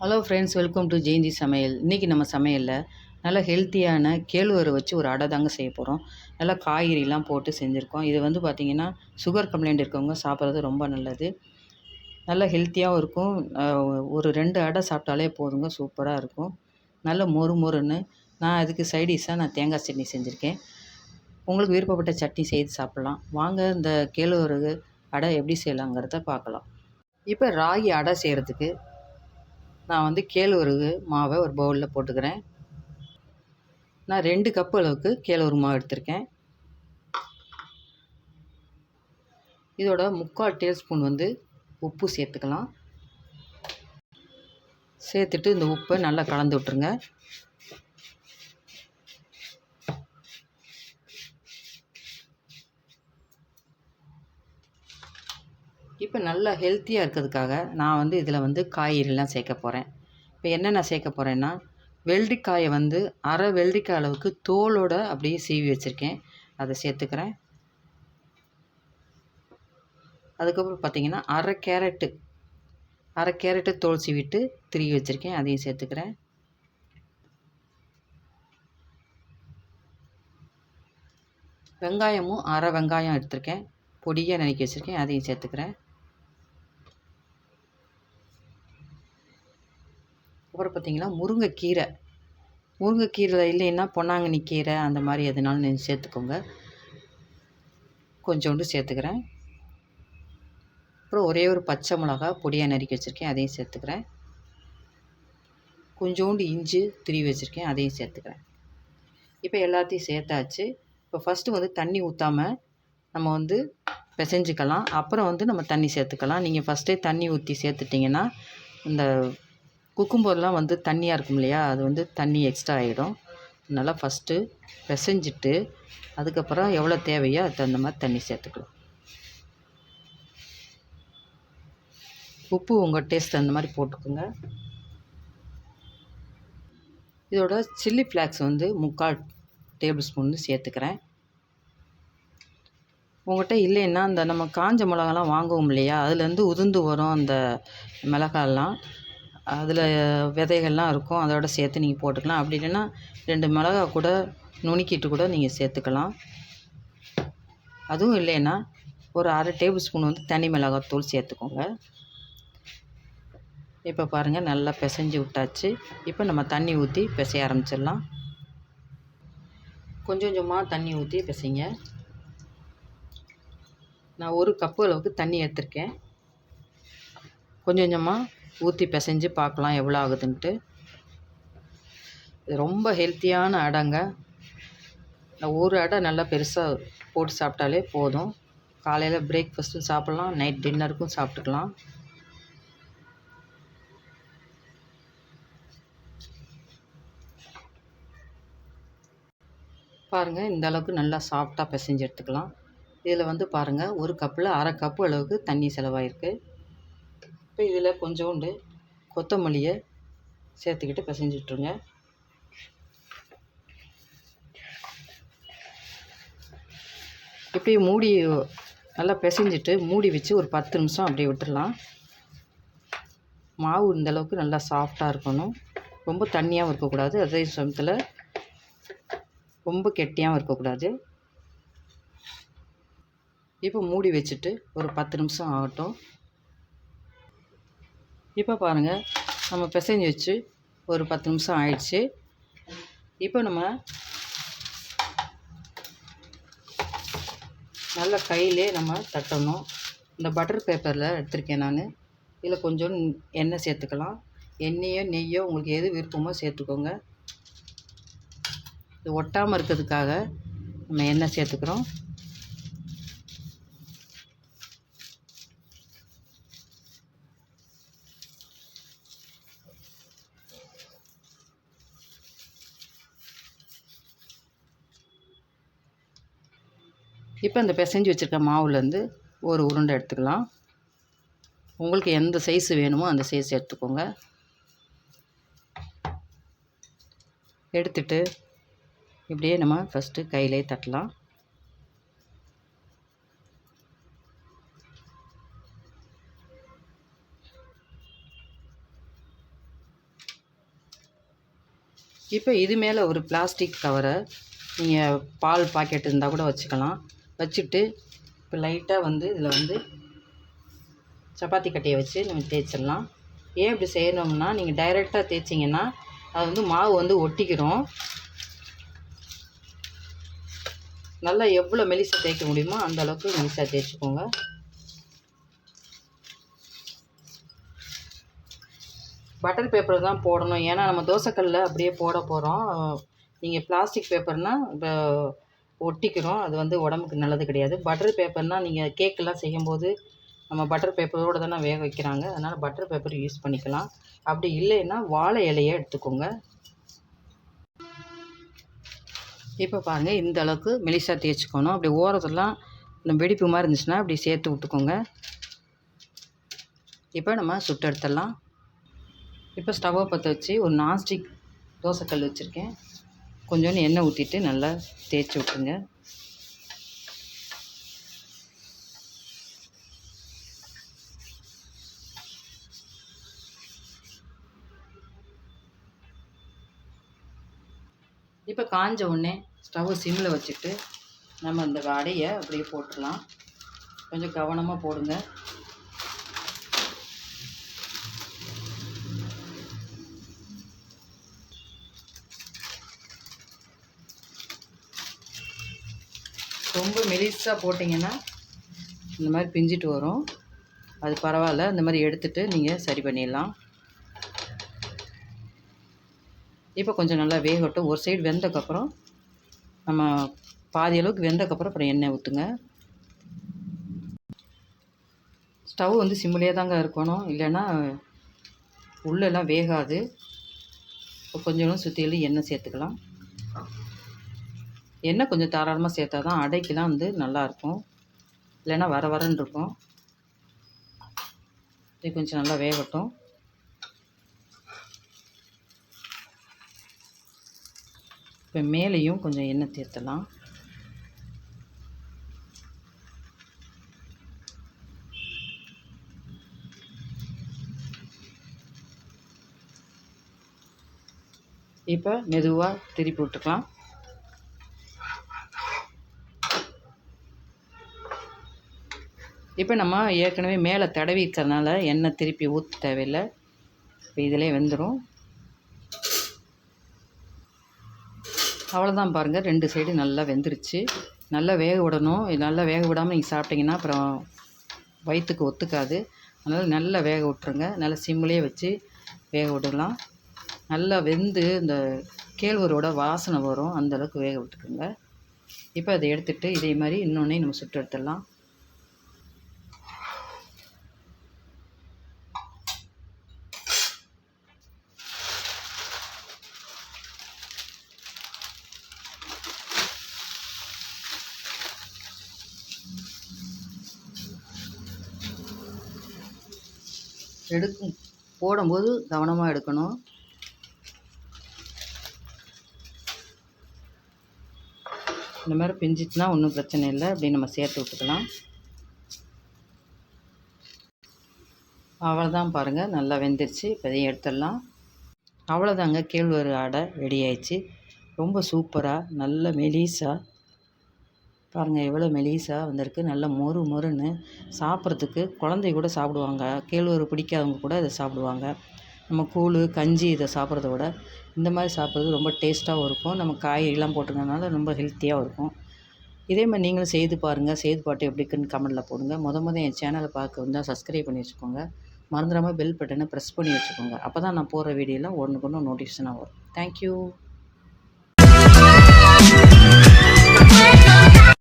Hello friends welcome to Jayanthi சமையல் இன்றைக்கி நம்ம சமையலில் நல்ல ஹெல்த்தியான கேழ்வரை வச்சு ஒரு அடை தாங்க செய்ய போகிறோம் நல்லா காய்கறிலாம் போட்டு செஞ்சுருக்கோம். இது வந்து பார்த்திங்கன்னா சுகர் கம்ப்ளைண்ட் இருக்கவங்க சாப்பிட்றது ரொம்ப நல்லது. நல்லா ஹெல்த்தியாகவும் இருக்கும். ஒரு ரெண்டு அடை சாப்பிட்டாலே போதுங்க சூப்பராக இருக்கும். நல்ல மொறு மொறுன்னு. நான் அதுக்கு சைடிஷாக நான் தேங்காய் சட்னி செஞ்சுருக்கேன். உங்களுக்கு விருப்பப்பட்ட சட்னி செய்து சாப்பிட்லாம். வாங்க இந்த கேழ்வரகு அடை எப்படி செய்யலாங்கிறத பார்க்கலாம். இப்போ ராகி அடை செய்கிறதுக்கு நான் வந்து கேழ்வரகு மாவை ஒரு பவுலில் போட்டுக்கிறேன். நான் ரெண்டு கப் அளவுக்கு கேழ்வரகு மாவு எடுத்திருக்கேன். இதோட முக்கால் டேபிள்ஸ்பூன் வந்து உப்பு சேர்த்துக்கலாம். சேர்த்துட்டு இந்த உப்பை நல்லா கலந்து விட்டுருங்க. இப்போ நல்லா ஹெல்த்தியாக இருக்கிறதுக்காக நான் வந்து இதில் வந்து காய்கறிலாம் சேர்க்க போகிறேன் இப்போ என்னென்ன சேர்க்க போகிறேன்னா வெள்ளரிக்காயை வந்து அரை வெள்ளரிக்காய் அளவுக்கு தோலோட அப்படியே சீவி வச்சுருக்கேன். அதை சேர்த்துக்கிறேன். அதுக்கப்புறம் பார்த்தீங்கன்னா அரை கேரட்டு அரை கேரட்டு தோல் சீவிட்டு திருகி வச்சுருக்கேன். அதையும் சேர்த்துக்கிறேன். வெங்காயமும் அரை வெங்காயம் எடுத்திருக்கேன். பொடியாக நறுக்கி வச்சுருக்கேன். அதையும் சேர்த்துக்கிறேன். அப்புறம் பார்த்தீங்கன்னா முருங்கைக்கீரை. முருங்கைக்கீரை இல்லைன்னா பொன்னாங்கண்ணி கீரை அந்த மாதிரி எதுனாலும் நீங்கள் சேர்த்துக்கோங்க. கொஞ்சோண்டு சேர்த்துக்கிறேன். அப்புறம் ஒரே ஒரு பச்சை மிளகா பொடியாக நறுக்கி வச்சுருக்கேன் அதையும் சேர்த்துக்கிறேன். கொஞ்சோண்டு இஞ்சி திருவி வச்சுருக்கேன் அதையும் சேர்த்துக்கிறேன். இப்போ எல்லாத்தையும் சேர்த்தாச்சு. இப்போ ஃபஸ்ட்டு வந்து தண்ணி ஊற்றாமல் நம்ம வந்து பிசைஞ்சிக்கலாம். அப்புறம் வந்து நம்ம தண்ணி சேர்த்துக்கலாம். நீங்கள் ஃபஸ்ட்டே தண்ணி ஊற்றி சேர்த்துட்டிங்கன்னா இந்த குக்கும்பர்லாம் வந்து தண்ணியாக இருக்கும் இல்லையா? அது வந்து தண்ணி எக்ஸ்ட்ரா ஆகிடும் நல்லா ஃபஸ்ட்டு பிசைஞ்சிட்டு அதுக்கப்புறம் எவ்வளோ தேவையோ அதுக்கு தகுந்த மாதிரி தண்ணி சேர்த்துக்கலாம். உப்பு உங்கள் டேஸ்ட் அந்த மாதிரி போட்டுக்கோங்க. இதோட சில்லி ஃப்ளாக்ஸ் வந்து முக்கால் டேபிள் ஸ்பூன் சேர்த்துக்கிறேன். உங்கள்கிட்ட இல்லைன்னா அந்த நம்ம காஞ்ச மிளகாலாம் வாங்குவோம் இல்லையா? அதுலேருந்து உதிர்ந்து வரும் அந்த மிளகாலாம் அதில் விதைகள்லாம் இருக்கும் அதோட சேர்த்து நீங்கள் போட்டுக்கலாம். அப்படி இல்லைன்னா ரெண்டு மிளகா கூட நுணுக்கிட்டு கூட நீங்கள் சேர்த்துக்கலாம். அதுவும் இல்லைன்னா ஒரு அரை டேபிள் ஸ்பூன் வந்து தனி மிளகாத்தூள் சேர்த்துக்கோங்க. இப்போ பாருங்கள் நல்லா பிசைஞ்சு விட்டாச்சு. இப்போ நம்ம தண்ணி ஊற்றி பிசைய ஆரம்பிச்சிடலாம். கொஞ்சம் கொஞ்சமாக தண்ணி ஊற்றி பிசைங்க. நான் ஒரு கப்பு அளவுக்கு தண்ணி எடுத்திருக்கேன். கொஞ்சம் கொஞ்சமாக ஊற்றி பிசைஞ்சு பார்க்கலாம் எவ்வளோ ஆகுதுன்ட்டு. இது ரொம்ப ஹெல்த்தியான அடைங்க. இந்த ஒரு அடை நல்லா பெருசாக போட்டு சாப்பிட்டாலே போதும். காலையில் பிரேக்ஃபாஸ்ட்டும் சாப்பிட்லாம் நைட் டின்னருக்கும் சாப்பிட்டுக்கலாம். பாருங்கள் இந்த அளவுக்கு நல்லா சாஃப்டாக பிசைஞ்சு எடுத்துக்கலாம். இதில் வந்து பாருங்கள் ஒரு கப்பில் அரை கப்பு அளவுக்கு தண்ணி செலவாயிருக்கு. இப்போ இதில் கொஞ்சோண்டு கொத்தமல்லியை சேர்த்துக்கிட்டு பிசைஞ்சிட்ருங்க. இப்படியே மூடி நல்லா பிசைஞ்சிட்டு மூடி வச்சு ஒரு பத்து நிமிஷம் அப்படியே விட்டுடலாம். மாவு இந்தளவுக்கு நல்லா சாஃப்டாக இருக்கணும். ரொம்ப தண்ணியாகவும் இருக்கக்கூடாது. அதே சமயத்தில் ரொம்ப கெட்டியாகவும் இருக்கக்கூடாது. இப்போ மூடி வச்சுட்டு ஒரு பத்து நிமிஷம் ஆகட்டும். இப்போ பாருங்கள் நம்ம பிசைஞ்சு வச்சு ஒரு பத்து நிமிஷம் ஆயிடுச்சு. இப்போ நம்ம நல்ல கையிலே நம்ம தட்டணும். இந்த பட்டர் பேப்பரில் எடுத்திருக்கேன் நான். இதில் கொஞ்சம் எண்ணெய் சேர்த்துக்கலாம். எண்ணெயோ நெய்யோ உங்களுக்கு எது விருப்பமோ சேர்த்துக்கோங்க. இது ஒட்டாமல் இருக்கிறதுக்காக நம்ம எண்ணெய் சேர்த்துக்கிறோம். இப்போ இந்த பிசைஞ்சு வச்சுருக்க மாவுலேருந்து ஒரு உருண்டை எடுத்துக்கலாம். உங்களுக்கு எந்த சைஸ் வேணுமோ அந்த சைஸ் எடுத்துக்கோங்க. எடுத்துட்டு இப்படியே நம்ம ஃபஸ்ட்டு கையிலே தட்டலாம். இப்போ இது மேலே ஒரு பிளாஸ்டிக் கவரை நீங்கள் பால் பாக்கெட் இருந்தால் கூட வச்சுக்கலாம். வச்சுட்டு இப்போ லைட்டாக வந்து இதில் வந்து சப்பாத்தி கட்டையை வச்சு நம்ம தேய்ச்சிடலாம். ஏன் இப்படி செய்யணும்னா நீங்கள் டைரெக்டாக தேய்ச்சிங்கன்னா அது வந்து மாவு வந்து ஒட்டிக்கிறோம் நல்லா எவ்வளோ மெலிசாக தேய்க்க முடியுமோ அந்த அளவுக்கு மெலிசாக தேய்ச்சிக்கோங்க. பட்டர் பேப்பர் தான் போடணும். ஏன்னா நம்ம தோசைக்கல்லில் அப்படியே போட போகிறோம் நீங்கள் பிளாஸ்டிக் பேப்பர்னால் இப்போ ஒட்டிக்கிறோம். அது வந்து உடம்புக்கு நல்லது கிடையாது. பட்டர் பேப்பர்னால் நீங்கள் கேக்கெல்லாம் செய்யும்போது நம்ம பட்டர் பேப்பரோடு தானே வேக வைக்கிறாங்க. அதனால் பட்டர் பேப்பர் யூஸ் பண்ணிக்கலாம். அப்படி இல்லைன்னா வாழை இலையை எடுத்துக்கோங்க. இப்போ பாருங்கள் இந்த அளவுக்கு மெலிசாக தேய்ச்சிக்கணும். அப்படி ஓரத்துலாம் இந்த வெடிப்பு மாதிரி இருந்துச்சுன்னா அப்படி சேர்த்து விட்டுக்கோங்க. இப்போ நம்ம சுட்டு எடுத்துடலாம் இப்போ ஸ்டவ்வை பற்ற வச்சு ஒரு நான்ஸ்டிக் தோசைக்கல் வச்சுருக்கேன். கொஞ்சோண்டு எண்ணெய் ஊற்றிட்டு நல்லா தேய்ச்சி விட்ருங்க இப்போ காஞ்ச உடனே ஸ்டவ் சிம்மில் வச்சுட்டு நம்ம இந்த வடையை அப்படியே போட்டுடலாம். கொஞ்சம் கவனமாக போடுங்க. ரொம்ப மெலிசாக போட்டிங்கன்னா இந்த மாதிரி பிஞ்சிட்டு வரும். அது பரவாயில்ல. இந்த மாதிரி எடுத்துகிட்டு நீங்கள் சரி பண்ணிடலாம். இப்போ கொஞ்சம் நல்லா வேகட்டும். ஒரு சைடு வெந்தக்கப்புறம் நம்ம பாதி அளவுக்கு வெந்தக்கப்புறம் அப்புறம் எண்ணெய் ஊற்றுங்க ஸ்டவ் வந்து சிம்மிலே தாங்க இருக்கணும். இல்லைன்னா உள்ளெல்லாம் வேகாது. கொஞ்சம் சுற்றிலும் எண்ணெய் சேர்த்துக்கலாம். எண்ணெய் கொஞ்சம் தாராளமாக சேர்த்தா தான் அடைக்கெலாம் வந்து நல்லாயிருக்கும். இல்லைன்னா வர வரன்னு இருக்கும். இது கொஞ்சம் நல்லா வேகட்டும். இப்போ மேலேயும் கொஞ்சம் எண்ணெய் தேர்த்தலாம். இப்போ மெதுவாக திருப்பி விட்டுக்கலாம். இப்போ நம்ம ஏற்கனவே மேலே தடவி இருக்கிறதுனால எண்ணெய் திருப்பி ஊற்ற தேவையில்லை. இப்போ இதிலே வெந்துடும் அவ்வளோதான் பாருங்கள் ரெண்டு சைடு நல்லா வெந்துருச்சு. நல்லா வேக விடணும். இது நல்லா வேக விடாமல் நீங்கள் சாப்பிட்டிங்கன்னா அப்புறம் வயிற்றுக்கு ஒத்துக்காது. அதனால் நல்லா வேக விட்ருங்க நல்லா சிம்மிலே வச்சு வேக விடலாம். நல்லா வெந்து இந்த கேழ்வரோட வாசனை வரும். அந்தளவுக்கு வேக விட்டுக்குங்க. இப்போ அதை எடுத்துகிட்டு இதே மாதிரி இன்னொன்னே நம்ம சுட்டு எடுத்துடலாம். எடுக்கும். போடும்போது கவனமாக எடுக்கணும். இந்த மாதிரி பிஞ்சிச்சுன்னா ஒன்றும் பிரச்சனை இல்லை. அப்படி நம்ம சேர்த்து விட்டுக்கலாம். அவ்வளோதான் பாருங்கள் நல்லா வெந்துருச்சு. இப்போதையும் எடுத்துடலாம். அவ்வளோதாங்க கேழ்வரகு ஆடை ரெடி ஆயிடுச்சு. ரொம்ப சூப்பராக நல்ல மெலீஸாக பாருங்கள் எவ்வளோ மெலிசாக வந்திருக்கு. நல்ல மொறு மொறுன்னு சாப்பிட்றதுக்கு குழந்தை கூட சாப்பிடுவாங்க. கேழ்வரகு பிடிக்காதவங்க கூட இதை சாப்பிடுவாங்க. நம்ம கூழ் கஞ்சி இதை சாப்பிட்றத விட இந்த மாதிரி சாப்பிட்றது ரொம்ப டேஸ்ட்டாகவும் இருக்கும். நம்ம காய்கறிலாம் போட்டுருக்கனால ரொம்ப ஹெல்த்தியாகவும் இருக்கும். இதே மாதிரி நீங்களும் செய்து பாருங்கள் செய்து பாட்டு எப்படி இருக்குன்னு கமெண்ட்டில் போடுங்க. முத முத என் சேனலை பார்க்க வந்தால் சப்ஸ்கிரைப் பண்ணி வச்சுக்கோங்க. மறந்துடாமல் பெல் பட்டனை ப்ரெஸ் பண்ணி வச்சுக்கோங்க. அப்போ தான் நான் போடுற வீடியோலாம் ஒன்றுக்கு ஒன்று நோட்டிஃபிகேஷனாக வரும். தேங்க்யூ